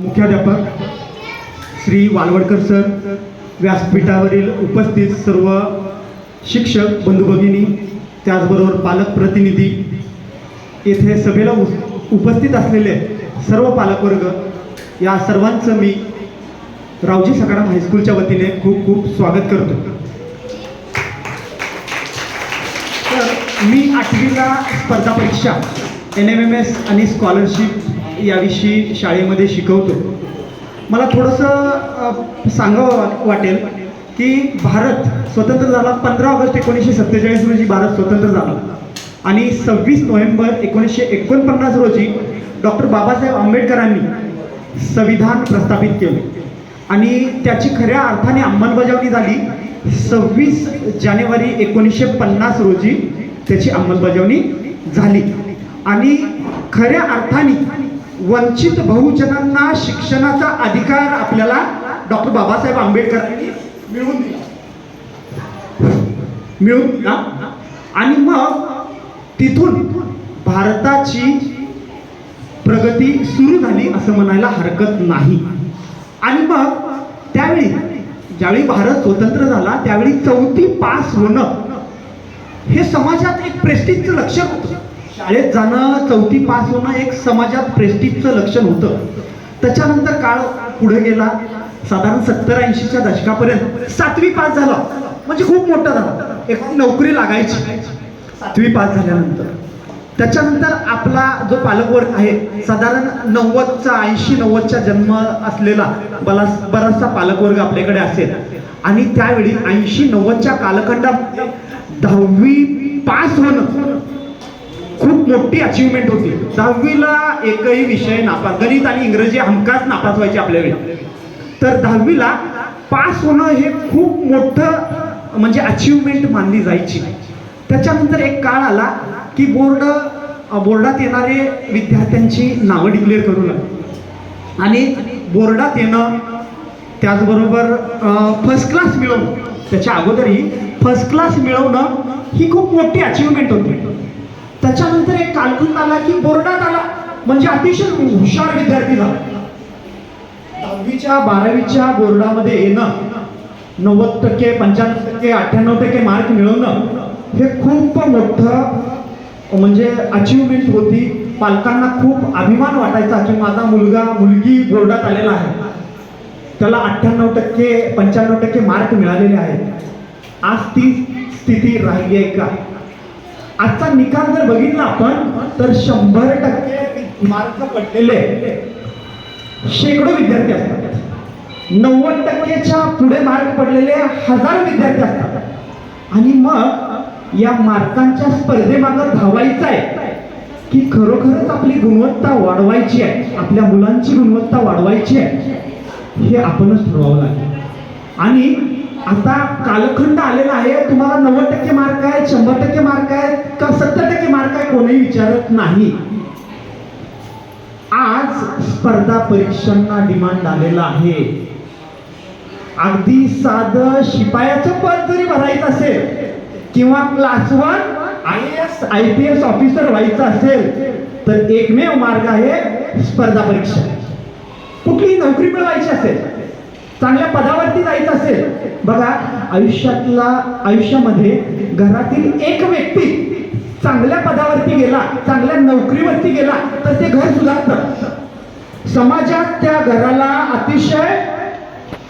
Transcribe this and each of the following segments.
मुख्याध्यापक श्री वालवडकर सर व्यासपीठावरील उपस्थित सर्व शिक्षक बंधू भगिनी त्याचबरोबर पालक प्रतिनिधी येथे सभेला उपस्थित असलेले सर्व पालकवर्ग या सर्वांचं मी रावजी सकाराम हायस्कूलच्या वतीने खूप खूप स्वागत करतो. तर मी आठवीला स्पर्धा परीक्षा एन एम एम एस आणि स्कॉलरशिप याविषयी शाळेमध्ये शिकवतो. मला थोडंसं सांगावं वाटेल की भारत स्वतंत्र झाला पंधरा ऑगस्ट एकोणीसशे सत्तेचाळीस रोजी भारत स्वतंत्र झाला. आणि सव्वीस नोव्हेंबर एकोणीसशे एकोणपन्नास रोजी डॉक्टर बाबासाहेब आंबेडकरांनी संविधान प्रस्थापित केले. आणि त्याची खऱ्या अर्थाने अंमलबजावणी झाली. सव्वीस जानेवारी एकोणीसशे पन्नास रोजी त्याची अंमलबजावणी झाली. आणि खऱ्या अर्थाने वंचित बहुजनांना शिक्षणाचा अधिकार आपल्याला डॉक्टर बाबासाहेब आंबेडकरांनी मिळवून दिला. मिळवून दिला. आणि मग तिथून भारताची प्रगती सुरू झाली असं म्हणायला हरकत नाही. आणि मग त्यावेळी ज्यावेळी भारत स्वतंत्र झाला त्यावेळी चौथी पास होणं हे समाजात एक प्रेस्टिजचं लक्षण होतं. शाळेत जाणं चौथी पास होणं एक समाजात प्रेस्टिजचं लक्षण होतं. त्याच्यानंतर काळ पुढे गेला. साधारण सत्तर ऐंशीच्या दशकापर्यंत सातवी पास झाला. म्हणजे खूप मोठा झाला. एक नोकरी लागायची. सातवी पास झाल्यानंतर. त्याच्यानंतर आपला जो पालकवर्ग आहे साधारण नव्वदचा ऐंशी नव्वदचा जन्म असलेला बला बराचसा पालकवर्ग आपल्याकडे असेल. आणि त्यावेळी ऐंशी नव्वदच्या कालखंडात दहावी पास होणं खूप मोठी अचिव्हमेंट होती. दहावीला एकही विषय नापास गणित आणि इंग्रजी हमखास नापास व्हायचे आपल्याकडे तर दहावीला पास होणं हे खूप मोठं म्हणजे अचिव्हमेंट मानली जायची. त्याच्यानंतर एक काळ आला की बोर्ड बोर्डात येणारे विद्यार्थ्यांची नावं डिक्लेअर करू लागली. आणि बोर्डात येणं त्याचबरोबर फर्स्ट क्लास मिळवणं. त्याच्या अगोदरही फर्स्ट क्लास मिळवणं ही खूप मोठी अचिव्हमेंट होती. त्याच्यानंतर एक कालखंड आला की बोर्डात आला. म्हणजे अतिशय हुशार विद्यार्थी झाला. दहावीच्या बारावीच्या बोर्डामध्ये येणं नव्वद टक्के पंच्याण्णव टक्के अठ्ठ्याण्णव टक्के मार्क मिळवणं हे खूप मोठं म्हणजे अचीवमेंट होती. पालकांना खूप अभिमान वाटायचा की माझा मुलगा मुलगी बोर्डात आलेला आहे. त्याला अठ्ठ्याण्णव टक्के पंच्याण्णव टक्के मार्क मिळालेले आहेत. आज ती स्थिती राहिली आहे का? आजचा निकाल जर बघितला आपण तर शंभर टक्के मार्क पडलेले शेकडो विद्यार्थी असतात. नव्वद टक्केच्या पुढे मार्क पडलेले हजार विद्यार्थी असतात. आणि मग या मार्कांच्या स्पर्धेमागं धावायचं आहे की खरोखरच आपली गुणवत्ता वाढवायची आहे आपल्या मुलांची गुणवत्ता वाढवायची आहे हे आपणच ठरवावं लागेल. आणि आता कालखंड आलेला आहे. तुम्हाला नव्वद टक्के मार्क आहेत शंभर टक्के मार्क आहेत का सत्तर टक्के मार्क आहे कोणीही विचारत नाही. आज स्पर्धा परीक्षांना डिमांड आलेला आहे. अगदी साधं शिपायाचं पद जरी भरायचं असेल किंवा class one I S I P S officer व्हायचं असेल तर एकमेव मार्ग आहे स्पर्धा परीक्षा. कुठलीही नोकरी मिळवायची असेल चांगल्या पदावरती जायचं असेल बघा आयुष्यातला आयुष्यामध्ये घरातील एक व्यक्ती चांगल्या पदावरती गेला चांगल्या नोकरीवरती गेला तर ते घर सुधारतं. समाजात त्या घराला अतिशय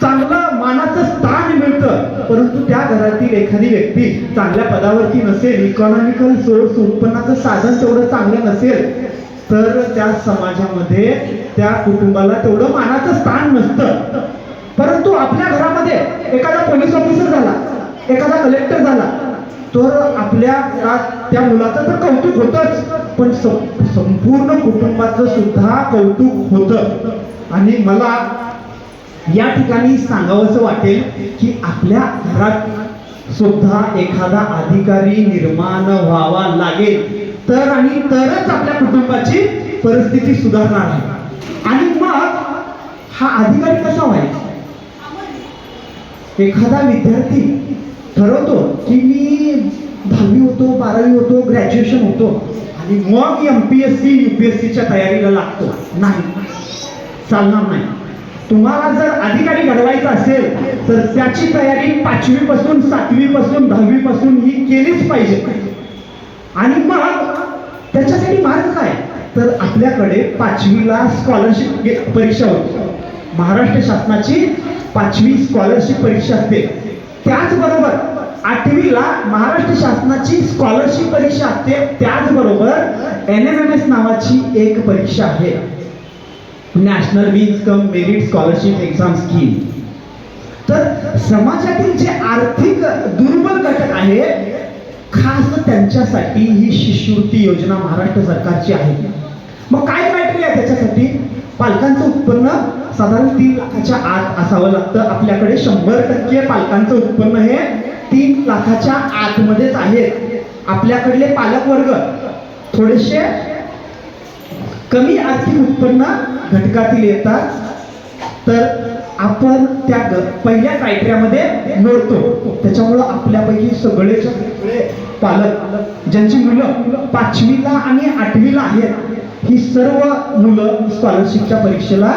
चांगलं मानाचं स्थान मिळतं परंतु त्या घरातील एखादी व्यक्ती चांगल्या पदावरती नसेल इकॉनॉमिकल सोर्स उत्पन्नाचं साधन तेवढं चांगलं नसेल तर त्या समाजामध्ये त्या कुटुंबाला तेवढं मानाचं स्थान नसतं. परंतु आपल्या घरामध्ये एखादा पोलीस ऑफिसर झाला एखादा कलेक्टर झाला तर आपल्या घरात त्या मुलाचं तर कौतुक होतच पण सं- संपूर्ण कुटुंबाचं सुद्धा कौतुक होतं. आणि मला या ठिकाणी सांगावंसं वाटेल की आपल्या घरात सुद्धा एखादा अधिकारी निर्माण व्हावा लागेल. तर आणि तरच आपल्या कुटुंबाची परिस्थिती सुधारणार आहे. आणि मग हा अधिकारी कसा व्हायचा? एखादा विद्यार्थी ठरवतो की मी दहावी होतो बारावी होतो ग्रॅज्युएशन होतो आणि मग M P S C U P S सीच्या तयारीला लागतो. नाही. चालणार नाही. तुम्हाला जर अधिकारी घडवायचं असेल तर त्याची तयारी पाचवीपासून सातवीपासून दहावीपासून ही केलीच पाहिजे. आणि मग त्याच्यासाठी मार्ग काय? तर आपल्याकडे पाचवीला स्कॉलरशिप परीक्षा होती. महाराष्ट्र शासनाची पाचवी स्कॉलरशिप परीक्षा असते. त्याचबरोबर आठवीला महाराष्ट्र शासनाची स्कॉलरशिप परीक्षा असते. त्याचबरोबर एन एम एम एस नावाची एक परीक्षा आहे. नॅशनल वीज cum merit scholarship exam scheme तर समाजातील जे आर्थिक दुर्बल घटक आहे खास त्यांच्यासाठी ही शिष्यवृत्ती योजना महाराष्ट्र सरकारची आहे. मग काय क्रायटेरिया आहे त्याच्यासाठी? पालकांचं उत्पन्न साधारण तीन लाखाच्या आत असावं लागतं. आपल्याकडे शंभर टक्के पालकांचं उत्पन्न हे तीन लाखाच्या आतमध्येच आहे. आपल्याकडले पालक वर्ग थोडेसे कमी आर्थिक उत्पन्न घटकातील येतात. तर आपण त्या पहिल्या क्रायटेरियामध्ये मोडतो त्याच्यामुळं आपल्यापैकी सगळेच सगळे पालक ज्यांची मुलं पाचवीला आणि आठवीला आहेत ही सर्व मुलं स्कॉलरशिपच्या परीक्षेला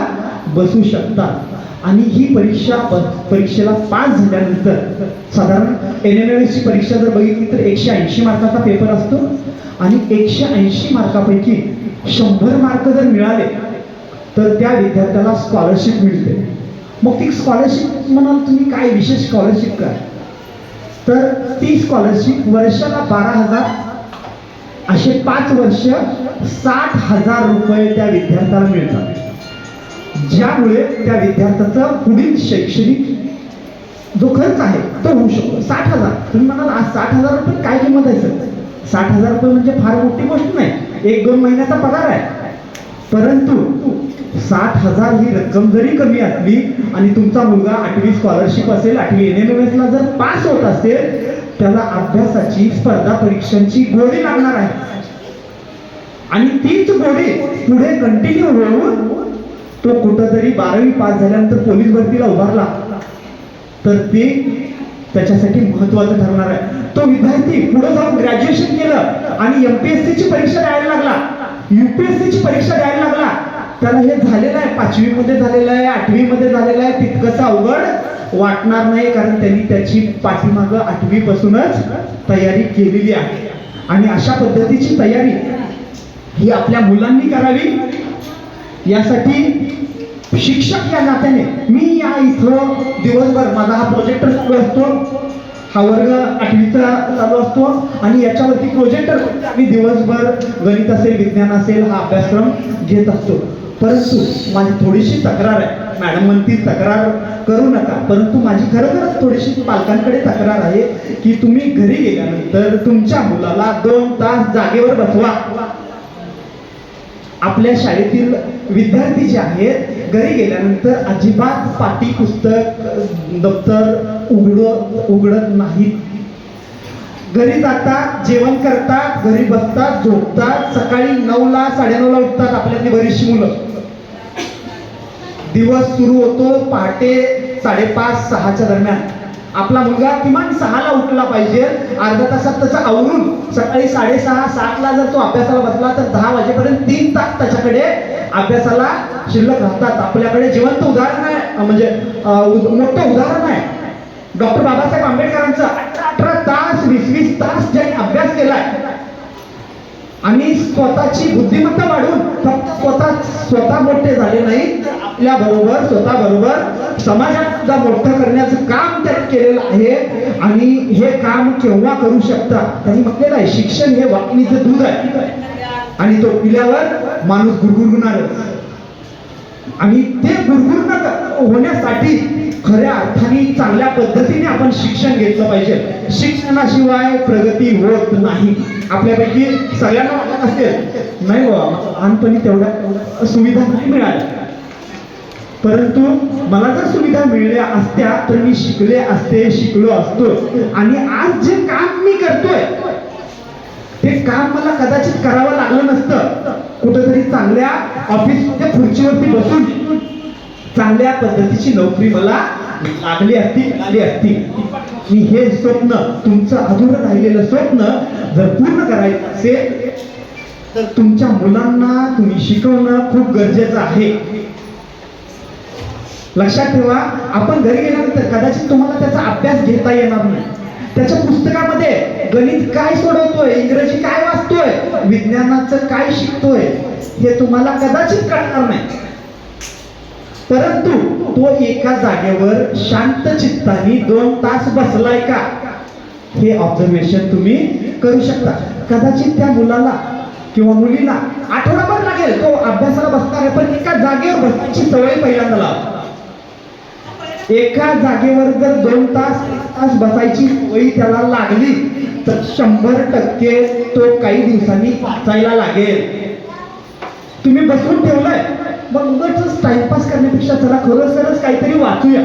बसू शकतात. आणि ही परीक्षा परीक्षेला पास झाल्यानंतर साधारण एन एम एम ची परीक्षा जर बघितली तर एकशे ऐंशी मार्काचा पेपर असतो. आणि एकशे ऐंशी मार्कापैकी शंभर मार्क जर मिळाले तर त्या विद्यार्थ्याला स्कॉलरशिप मिळते. मग ती स्कॉलरशिप म्हणाल तुम्ही काय विशेष स्कॉलरशिप काय? तर ती स्कॉलरशिप वर्षाला बारा हजार असे पाच वर्ष साठ हजार रुपये त्या विद्यार्थ्याला मिळतात. ज्यामुळे त्या विद्यार्थ्याचा पुढील शैक्षणिक जो खर्च आहे तो होऊ शकतो. साठ हजार. तुम्ही म्हणाल आज साठ हजार रुपये काय किंमत आहे सर? साठ हजार रुपये म्हणजे फार मोठी गोष्ट नाही. एक दोन महिन्याचा पगार आहे. परंतु साठ हजार ही रक्कम जरी कमी असली आणि तुमचा मुलगा आठवी स्कॉलरशिप असेल आठवी एन एम एस ला जर पास होत असेल त्याला अभ्यासाची स्पर्धा परीक्षांची गोडी लागणार आहे. आणि तीच गोडी पुढे कंटिन्यू होऊन तो कुठंतरी बारावी पास झाल्यानंतर पोलीस भरतीला उभारला. तर ते त्याच्यासाठी महत्वाचं ठरणार आहे. तो विद्यार्थी पुढे जाऊन ग्रॅज्युएशन केलं आणि एमपीएससी ची परीक्षा द्यायला लागला. युपीएससी ची परीक्षा द्यायला लागला. त्याला हे झालेलं आहे पाचवी मध्ये झालेलं आहे आठवी मध्ये झालेलं आहे. तितकंच अवघड वाटणार नाही कारण त्यांनी त्याची पाठीमागं आठवी पासूनच तयारी केलेली आहे. आणि अशा पद्धतीची तयारी ही आपल्या मुलांनी करावी. यासाठी शिक्षक या नात्याने मी या इथं दिवसभर माझा हा प्रोजेक्टर चालू असतो. हा वर्ग आठवीचा चालू असतो आणि याच्यावरती प्रोजेक्टर म्हणजे मी दिवसभर गणित असेल विज्ञान असेल हा अभ्यासक्रम घेत असतो. परंतु माझी थोडीशी तक्रार आहे. मॅडम म्हणतील तक्रार करू नका. परंतु माझी खरोखरच थोडीशी पालकांकडे तक्रार आहे की तुम्ही घरी गेल्यानंतर तुमच्या मुलाला दोन तास जागेवर बसवा. आपल्या शाळेतील विद्यार्थी जे आहेत घरी गेल्यानंतर अजिबात पाटी पुस्तक दप्तर उघड उघडत नाहीत. घरी जातात जेवण करतात घरी बसतात झोपतात सकाळी नऊला साडेनऊला उठतात आपल्यातली बरीचशी मुलं. दिवस सुरू होतो पहाटे साडेपाच सहाच्या दरम्यान. आपला मुलगा किमान सहाला उठला पाहिजे अर्धा तासात त्याचा आवरून सकाळी साडेसहा सातला जर तो अभ्यासाला बसला तर दहा वाजेपर्यंत तीन तास त्याच्याकडे अभ्यासाला शिल्लक राहतात. आपल्याकडे जिवंत उदाहरण आहे म्हणजे उद- मोठं उदाहरण आहे. डॉक्टर बाबासाहेब आंबेडकरांचा अठरा अठरा तास वीस वीस तास ज्यांनी अभ्यास केलाय आणि स्वतःची बुद्धिमत्ता वाढवून फक्त स्वतः स्वतः मोठे झाले नाही तर आपल्या बरोबर स्वतः बरोबर समाजात सुद्धा मोठं करण्याचं काम केलेलं आहे आणि हे काम केव्हा करू शकता त्यांनी म्हटलेलं आहे शिक्षण हे वाकणीचं दूध आहे. आणि तो पिल्यावर माणूस गुरगुरगुणार आणि ते गुरगुर होण्यासाठी खऱ्या अर्थाने चांगल्या पद्धतीने आपण शिक्षण घेतलं पाहिजे. शिक्षणाशिवाय प्रगती होत नाही. आपल्यापैकी सगळ्यांना वाटत असेल नाही बाबा लहानपणी तेवढ्या सुविधा नाही मिळाल्या. परंतु मला जर सुविधा मिळल्या असत्या तर मी शिकले असते शिकलो असतो. आणि आज जे काम मी करतोय ते काम मला कदाचित करावं लागलं नसतं. कुठेतरी चांगल्या ऑफिसमध्ये खुर्चीवरती बसून चांगल्या पद्धतीची नोकरी मला लागली असती आली असती. मी हे स्वप्न तुमचं अधुरं राहिलेलं स्वप्न जर पूर्ण करायचं असेल तर तुमच्या मुलांना तुम्ही शिकवणं खूप गरजेचं आहे. लक्षात ठेवा आपण घरी गेल्यानंतर कदाचित तुम्हाला त्याचा अभ्यास घेता येणार नाही. त्याच्या पुस्तकामध्ये गणित काय सोडवतोय इंग्रजी काय वाचतोय विज्ञानाचं काय शिकतोय हे तुम्हाला कदाचित कळणार नाही. परंतु तो एका जागेवर शांत चित्ताने दोन तास बसलाय का? हे ऑब्झर्वेशन तुम्ही करू शकता. कदाचित त्या मुलाला किंवा मुलीला आठवडाभर लागेल तो अभ्यासाला बसणार आहे पण एका जागेवर बसण्याची सवय पहिल्यांदा लावा. एका जागेवर जर दोन तास तास बसायची सोयी त्याला लागली तर शंभर टक्के तो काही दिवसांनी वाचायला लागेल. तुम्ही बसवून ठेवलाय. मग उगाच टाइमपास करण्यापेक्षा चला खरोखरच काहीतरी वाचूया.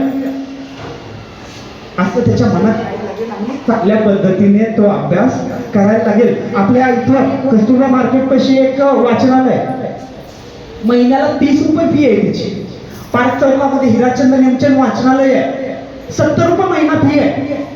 असं त्याच्या मनात चांगल्या पद्धतीने तो अभ्यास करायला लागेल. आपल्या इथं कस्तुरबा मार्केट पाशी एक वाचनालय महिन्याला तीस रुपये फी आहे तिची. पार्क चौकामध्ये हिराचंद नेमचंद वाचनालय आहे. सत्तर रुपये महिना फी आहे.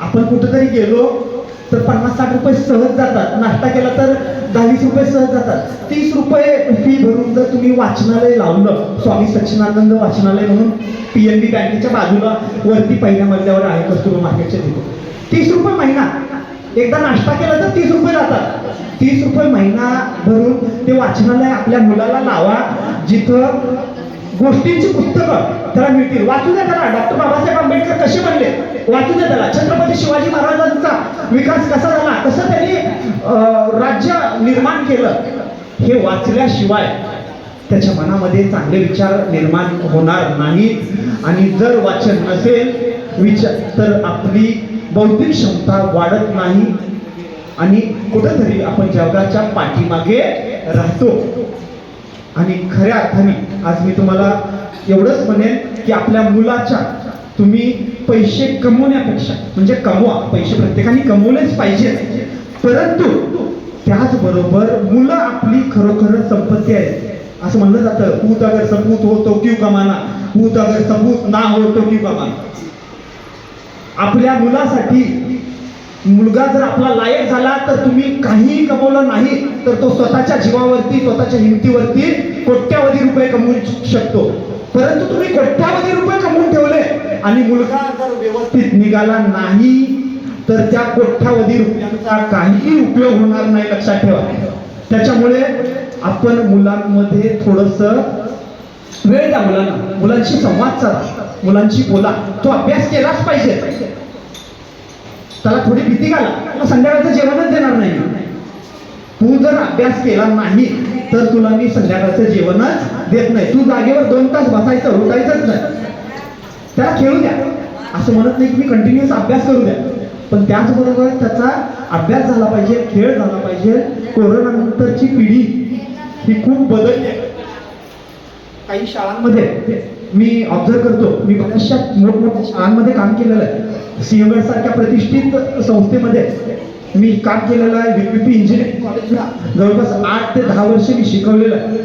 आपण कुठेतरी गेलो तर पन्नास साठ रुपये सहज जातात. नाश्ता केला तर दहा वीस रुपये सहज जातात. तीस रुपये फी भरून जर तुम्ही वाचनालय लावलं स्वामी सच्चिदानंद वाचनालय म्हणून पी एन बी बँकेच्या बाजूला वरती पहिल्या मजल्यावर आहे कस्तुरी मार्केटच्या तिथे. तीस रुपये महिना. एकदा नाश्ता केला तर तीस रुपये जातात. तीस रुपये महिना भरून ते वाचनालय आपल्या मुलाला लावा. जिथं गोष्टींची पुस्तकं त्याला मिळतील. वाचू द्या त्याला. डॉक्टर बाबासाहेब आंबेडकर कसे बनले? वाचू द्या त्याला. छत्रपती शिवाजी महाराजांचा विकास कसा झाला? कसं त्यांनी राज्य निर्माण केलं? हे वाचल्याशिवाय त्याच्या मनामध्ये चांगले विचार निर्माण होणार नाहीत. आणि जर वाचन नसेल विचार तर आपली बौद्धिक क्षमता वाढत नाही. आणि कुठंतरी आपण जगाच्या पाठीमागे राहतो. आणि खऱ्या अर्थाने आज मी तुम्हाला एवढंच म्हणेन की आपल्या मुलाच्या तुम्ही पैसे कमवण्यापेक्षा म्हणजे कमवा पैसे प्रत्येकाने कमवलेच पाहिजे. परंतु त्याचबरोबर मुलं आपली खरोखर संपत्ती आहे असं म्हणलं जातं पूत अगर सबूत होतो क्यू कमाना? पूत अगर सबूत ना होतो क्यू कमाना? आपल्या मुलासाठी मुलगा जर आपला लायक झाला तर तुम्ही काहीही कमवलं नाही तर तो स्वतःच्या जीवावरती स्वतःच्या हिमतीवरती कोट्यावधी रुपये कमवू शकतो. परंतु तुम्ही कोट्यावधी रुपये कमवून ठेवले आणि मुलगा जर व्यवस्थित निघाला नाही तर त्या कोट्यावधी रुपयांचा काहीही उपयोग होणार नाही लक्षात ठेवा. त्याच्यामुळे आपण मुलांमध्ये थोडस वेळ द्या मुलांना. मुलांशी संवाद साधा. मुलांशी बोला. तो अभ्यास केलाच पाहिजे. त्याला थोडी भीती घाला. तुला संध्याकाळचं जेवणच देणार नाही तू जर अभ्यास केला नाही तर तुला मी संध्याकाळचं जेवणच देत नाही. तू जागेवर दोन तास बसायचं उठायचंच नाही. त्याला खेळू द्या. असं म्हणत नाही की मी कंटिन्युअस अभ्यास करू द्या. पण त्याचबरोबर त्याचा अभ्यास झाला पाहिजे खेळ झाला पाहिजे. कोरोनानंतरची पिढी ही खूप बदलली आहे. काही शाळांमध्ये मी ऑब्झर्व करतो मी बऱ्याचशा मोठमोठ्या शाळांमध्ये काम केलेलं आहे. सिंहगड सारख्या प्रतिष्ठित संस्थेमध्ये मी काम केलेलं आहे व्हीपीपी इंजिनिअरिंग कॉलेजला जवळपास आठ ते दहा वर्ष मी शिकवलेलं आहे.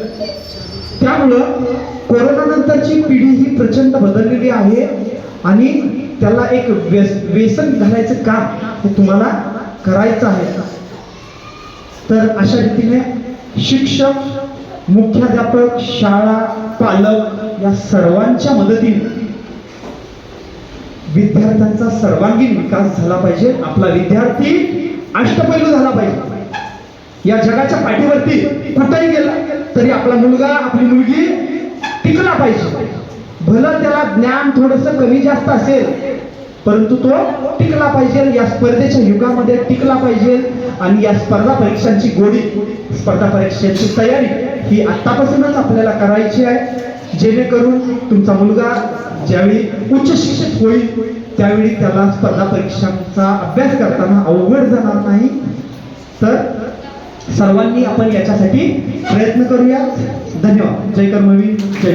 त्यामुळं कोरोना नंतरची पिढी ही प्रचंड बदललेली आहे आणि त्याला एक व्यस व्यसन घालायचं काम हे तुम्हाला करायचं आहे. तर अशा रीतीने शिक्षक मुख्याध्यापक शाळा पालक या सर्वांच्या मदतीने विद्यार्थ्यांचा सर्वांगीण विकास झाला पाहिजे. आपला विद्यार्थी अष्टपैलू झाला पाहिजे. या जगाच्या पाठीवरती कुठेही गेला तरी आपला मुलगा आपली मुलगी टिकला पाहिजे. भलं त्याला ज्ञान थोडस कमी जास्त असेल परंतु तो टिकला पाहिजे. या स्पर्धेच्या युगामध्ये टिकला पाहिजे. आणि या स्पर्धा परीक्षांची गोडी स्पर्धा परीक्षांची तयारी ही आतापासूनच आपल्याला करायची आहे. जेणेकरून तुमचा मुलगा ज्यावेळी उच्च शिक्षित होईल त्यावेळी त्याला स्पर्धा परीक्षांचा अभ्यास करताना अवघड जाणार नाही. तर सर्वांनी आपण याच्यासाठी प्रयत्न करूया धन्यवाद. जय कर्मवीर जय